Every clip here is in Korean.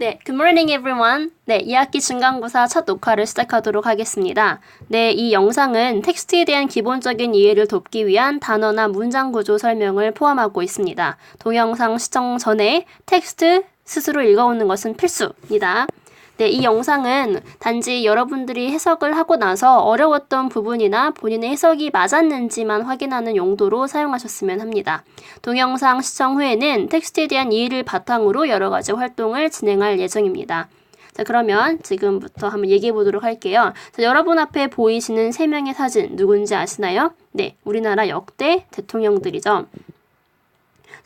네, good morning everyone. 네, 2학기 중간고사 첫 녹화를 시작하도록 하겠습니다. 네, 이 영상은 텍스트에 대한 기본적인 이해를 돕기 위한 단어나 문장 구조 설명을 포함하고 있습니다. 동영상 시청 전에 텍스트 스스로 읽어오는 것은 필수입니다. 네, 이 영상은 단지 여러분들이 해석을 하고 나서 어려웠던 부분이나 본인의 해석이 맞았는지만 확인하는 용도로 사용하셨으면 합니다. 동영상 시청 후에는 텍스트에 대한 이해를 바탕으로 여러 가지 활동을 진행할 예정입니다. 자, 그러면 지금부터 한번 얘기해 보도록 할게요. 자, 여러분 앞에 보이시는 세 명의 사진 누군지 아시나요? 네, 우리나라 역대 대통령들이죠.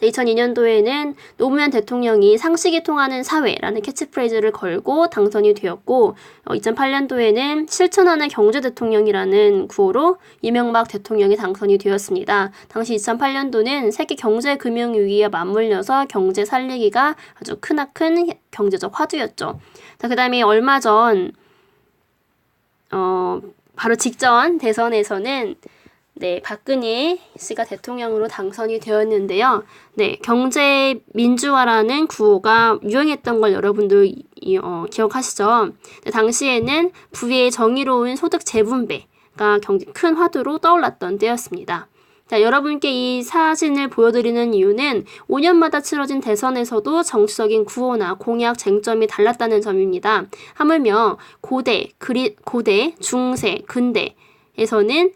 2002년도에는 노무현 대통령이 상식이 통하는 사회라는 캐치프레이즈를 걸고 당선이 되었고 2008년도에는 어, 실천하는 경제 대통령이라는 구호로 이명박 대통령이 당선이 되었습니다. 당시 2008년도는 세계 경제 금융 위기에 맞물려서 경제 살리기가 아주 크나큰 경제적 화두였죠. 자, 그다음에 얼마 전 어, 바로 직전 대선에서는 네, 박근혜 씨가 대통령으로 당선이 되었는데요. 네, 경제 민주화라는 구호가 유행했던 걸 여러분들 어, 기억하시죠? 네, 당시에는 부의 정의로운 소득 재분배가 경제 큰 화두로 떠올랐던 때였습니다. 자, 여러분께 이 사진을 보여드리는 이유는 5년마다 치러진 대선에서도 정치적인 구호나 공약 쟁점이 달랐다는 점입니다. 하물며 고대, 그리, 고대, 중세, 근대에서는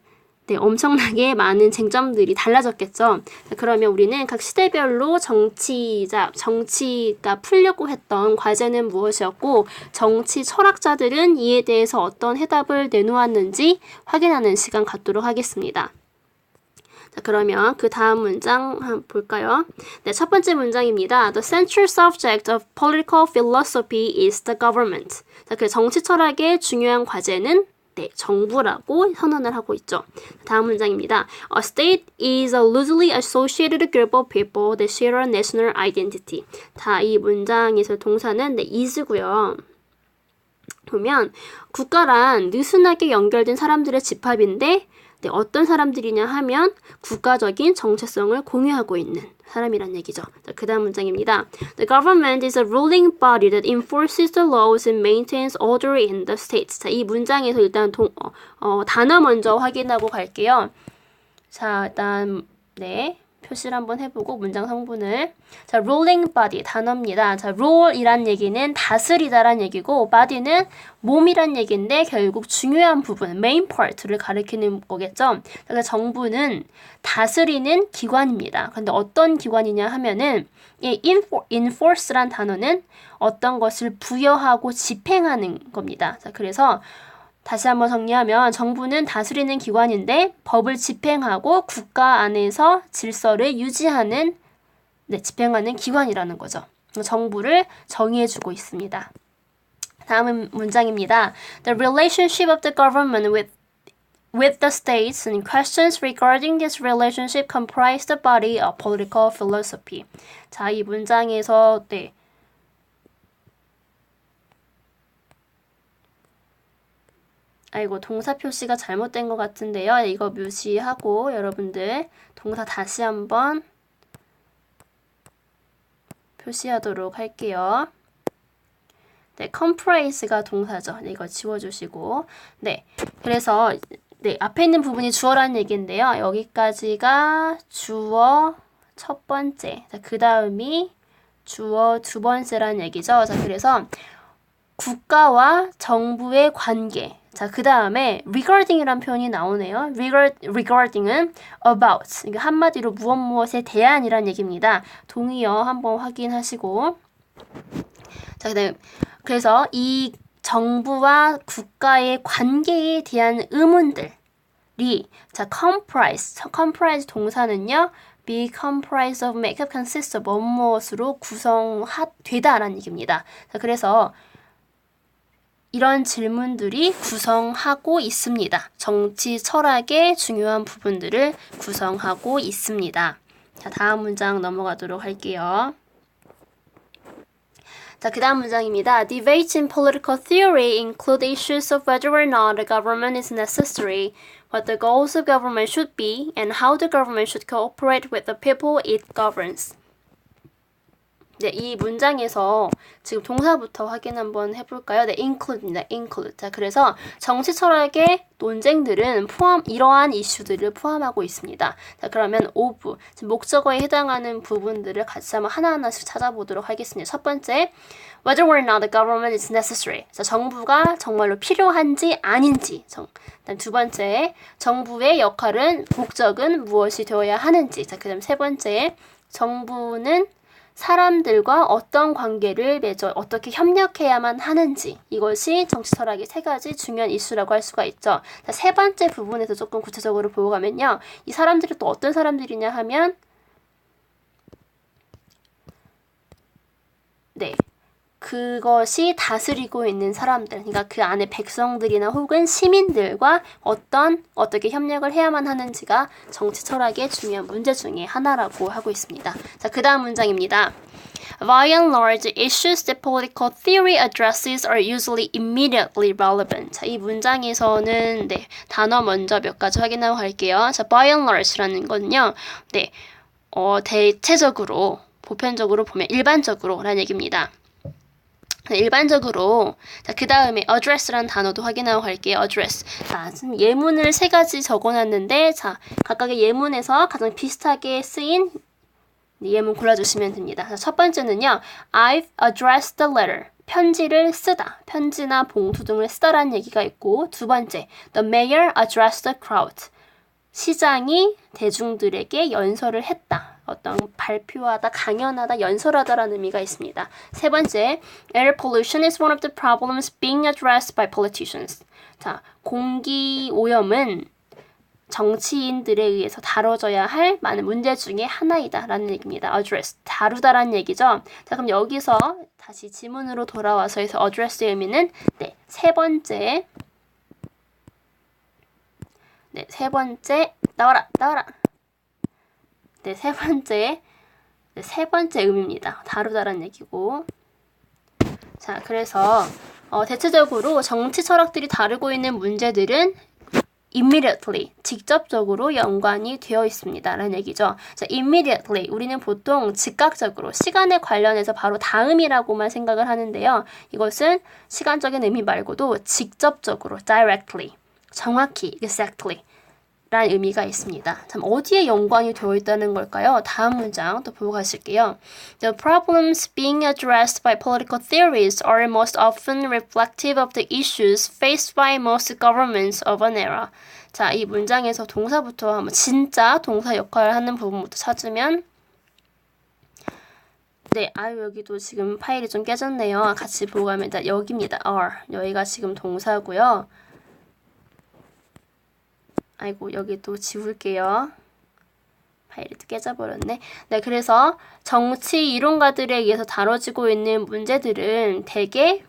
네, 엄청나게 많은 쟁점들이 달라졌겠죠. 그러면 우리는 각 시대별로 정치자, 정치가 풀려고 했던 과제는 무엇이었고, 정치 철학자들은 이에 대해서 어떤 해답을 내놓았는지 확인하는 시간 갖도록 하겠습니다. 자, 그러면 그 다음 문장 한번 볼까요? 네, 첫 번째 문장입니다. The central subject of political philosophy is the government. 자, 그 정치 철학의 중요한 과제는 네, 정부라고 선언을 하고 있죠. 다음 문장입니다. A state is a loosely associated group of people that share a national identity. 자, 이 문장에서 동사는 네, is고요. 보면 국가란 느슨하게 연결된 사람들의 집합인데 네, 어떤 사람들이냐 하면 국가적인 정체성을 공유하고 있는 사람이란 얘기죠. 그 다음 문장입니다. The government is a ruling body that enforces the laws and maintains order in the states. 자, 이 문장에서 일단 동, 어, 어, 단어 먼저 확인하고 갈게요. 자, 일단 네. 표시를 한번 해보고 문장 성분을 자 ruling body 단어입니다. 자 rule이란 얘기는 다스리다란 얘기고 body는 몸이란 얘기인데 결국 중요한 부분 main part를 가리키는 거겠죠. 그래서 정부는 다스리는 기관입니다. 근데 어떤 기관이냐 하면은 이 enforce란 단어는 어떤 것을 부여하고 집행하는 겁니다. 자 그래서 다시 한번 정리하면 정부는 다스리는 기관인데 법을 집행하고 국가 안에서 질서를 유지하는 네, 집행하는 기관이라는 거죠. 정부를 정의해주고 있습니다. 다음 문장입니다. The relationship of the government with with the states and questions regarding this relationship comprise the body of political philosophy. 자, 이 문장에서 네, 아이고 동사 표시가 잘못된 것 같은데요. 이거 묘시하고 여러분들 동사 다시 한번 표시하도록 할게요. 네, comprise가 동사죠. 네, 이거 지워주시고 네, 그래서 네 앞에 있는 부분이 주어라는 얘기인데요. 여기까지가 주어 첫 번째, 그 다음이 주어 두 번째라는 얘기죠. 자, 그래서 국가와 정부의 관계, 자, 그 다음에 regarding이란 표현이 나오네요. regard, regarding은 about. 이게 한마디로 무엇 무엇에 대한이란 얘기입니다. 동의어 한번 확인하시고. 자, 그 다음 그래서 이 정부와 국가의 관계에 대한 의문들이 자, comprise. comprise 동사는요. be comprised of make up consist of 무엇으로 구성되다라는 얘기입니다. 자, 그래서 이런 질문들이 구성하고 있습니다. 정치 철학의 중요한 부분들을 구성하고 있습니다. 자, 다음 문장 넘어가도록 할게요. 자, 그 다음 문장입니다. Debates in political theory include issues of whether or not a government is necessary, what the goals of government should be, and how the government should cooperate with the people it governs. 네, 이 문장에서 지금 동사부터 확인 한번 해볼까요? 네, include입니다. include. 자, 그래서 정치 철학의 논쟁들은 포함, 이러한 이슈들을 포함하고 있습니다. 자, 그러면 of, 목적어에 해당하는 부분들을 같이 한번 하나하나씩 찾아보도록 하겠습니다. 첫 번째, whether or not the government is necessary. 자, 정부가 정말로 필요한지 아닌지. 정, 그다음 두 번째, 정부의 역할은, 목적은 무엇이 되어야 하는지. 자, 그 다음 세 번째, 정부는 사람들과 어떤 관계를 맺어 어떻게 협력해야만 하는지 이것이 정치 철학의 세 가지 중요한 이슈라고 할 수가 있죠. 자, 세 번째 부분에서 조금 구체적으로 보고 가면요. 이 사람들이 또 어떤 사람들이냐 하면 네. 그것이 다스리고 있는 사람들, 그러니까 그 안에 백성들이나 혹은 시민들과 어떤 어떻게 협력을 해야만 하는지가 정치 철학의 중요한 문제 중에 하나라고 하고 있습니다. 자, 그 다음 문장입니다. By and large, issues that political theory addresses are usually immediately relevant. 자, 이 문장에서는 네, 단어 먼저 몇 가지 확인하고 갈게요. 자, by and large라는 건요. 네, 어, 대체적으로 보편적으로 보면 일반적으로라는 얘기입니다. 일반적으로 그 다음에 address라는 단어도 확인하고 갈게요. address. 자, 지금 예문을 세 가지 적어놨는데 자 각각의 예문에서 가장 비슷하게 쓰인 예문 골라주시면 됩니다. 자, 첫 번째는요. I've addressed the letter. 편지를 쓰다. 편지나 봉투 등을 쓰다라는 얘기가 있고 두 번째, the mayor addressed the crowd. 시장이 대중들에게 연설을 했다. 어떤 발표하다, 강연하다, 연설하다라는 의미가 있습니다. 세 번째, air pollution is one of the problems being addressed by politicians. 자, 공기 오염은 정치인들에 의해서 다뤄져야 할 많은 문제 중에 하나이다라는 얘기입니다. address, 다루다라는 얘기죠. 자, 그럼 여기서 다시 지문으로 돌아와서 해서 address의 의미는 네, 세 번째 네, 세 번째 나와라, 나와라. 네, 세 번째, 네, 세 번째 의미입니다. 다루다란 얘기고. 자, 그래서 어, 대체적으로 정치 철학들이 다루고 있는 문제들은 immediately, 직접적으로 연관이 되어 있습니다. 라는 얘기죠. 자, immediately, 우리는 보통 즉각적으로, 시간에 관련해서 바로 다음이라고만 생각을 하는데요. 이것은 시간적인 의미 말고도 직접적으로, directly, 정확히, exactly, 라는 의미가 있습니다. 참 어디에 연관이 되어 있다는 걸까요? 다음 문장 또 보고 가실게요. The problems being addressed by political theories are most often reflective of the issues faced by most governments of an era. 자, 이 문장에서 동사부터 한번 진짜 동사 역할을 하는 부분부터 찾으면 네, 아유 여기도 지금 파일이 좀 깨졌네요. 같이 보고 일단 여기입니다. are 여기가 지금 동사고요. 아이고 여기 또 지울게요. 파일이 깨져버렸네. 네, 그래서 정치 이론가들에 의해서 다뤄지고 있는 문제들은 대개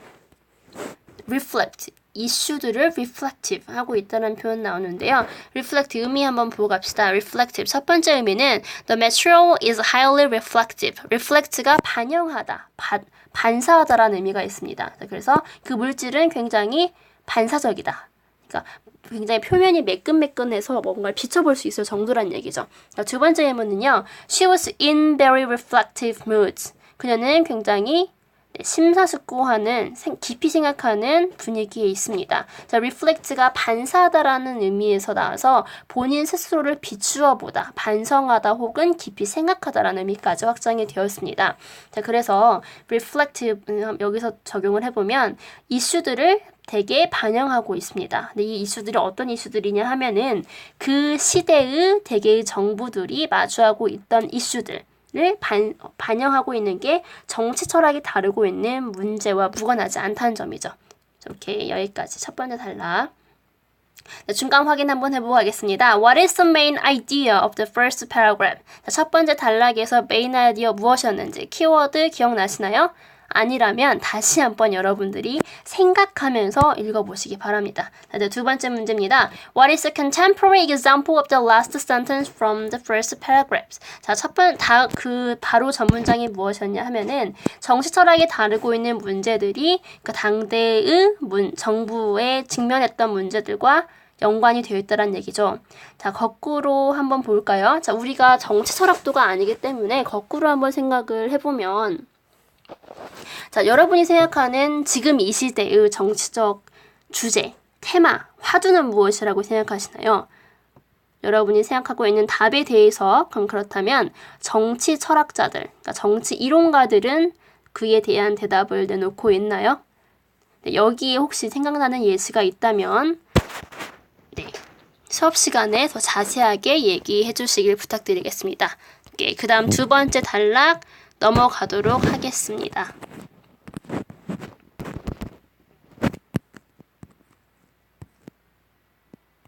reflect, 이슈들을 reflective 하고 있다는 표현 나오는데요. reflect 의미 한번 보고 갑시다. reflective 첫 번째 의미는 the material is highly reflective. reflect가 반영하다, 반, 반사하다라는 의미가 있습니다. 그래서 그 물질은 굉장히 반사적이다. 그러니까 굉장히 표면이 매끈매끈해서 뭔가를 비춰볼 수 있을 정도란 얘기죠. 그러니까 두 번째 예문은요. She was in very reflective moods. 그녀는 굉장히 심사숙고하는 깊이 생각하는 분위기에 있습니다. 자, reflect가 반사하다라는 의미에서 나와서 본인 스스로를 비추어 보다, 반성하다 혹은 깊이 생각하다라는 의미까지 확장이 되었습니다. 자, 그래서 reflective 여기서 적용을 해보면 이슈들을 대개 반영하고 있습니다. 근데 이 이슈들이 어떤 이슈들이냐 하면은 그 시대의 대개의 정부들이 마주하고 있던 이슈들 을 반, 반영하고 있는 게 정치 철학이 다루고 있는 문제와 무관하지 않다는 점이죠. 이렇게 여기까지 첫 번째 단락. 네, 중간 확인 한번 해보고 가겠습니다. What is the main idea of the first paragraph? 첫 번째 단락에서 main idea 무엇이었는지 키워드 기억나시나요? 아니라면 다시 한번 여러분들이 생각하면서 읽어보시기 바랍니다. 자, 두 번째 문제입니다. What is a contemporary example of the last sentence from the first paragraph? 자, 첫 번, 다, 그, 바로 전 문장이 무엇이었냐 하면은 정치 철학에 다루고 있는 문제들이 그 당대의 문, 정부에 직면했던 문제들과 연관이 되어 있다는 얘기죠. 자, 거꾸로 한번 볼까요? 자, 우리가 정치 철학도가 아니기 때문에 거꾸로 한번 생각을 해보면 자, 여러분이 생각하는 지금 이 시대의 정치적 주제, 테마, 화두는 무엇이라고 생각하시나요? 여러분이 생각하고 있는 답에 대해서 그럼 그렇다면 정치 철학자들, 그러니까 정치 이론가들은 그에 대한 대답을 내놓고 있나요? 네, 여기에 혹시 생각나는 예시가 있다면 네, 수업 시간에 더 자세하게 얘기해 주시길 부탁드리겠습니다. 네, 그 다음 두 번째 단락 넘어가도록 하겠습니다.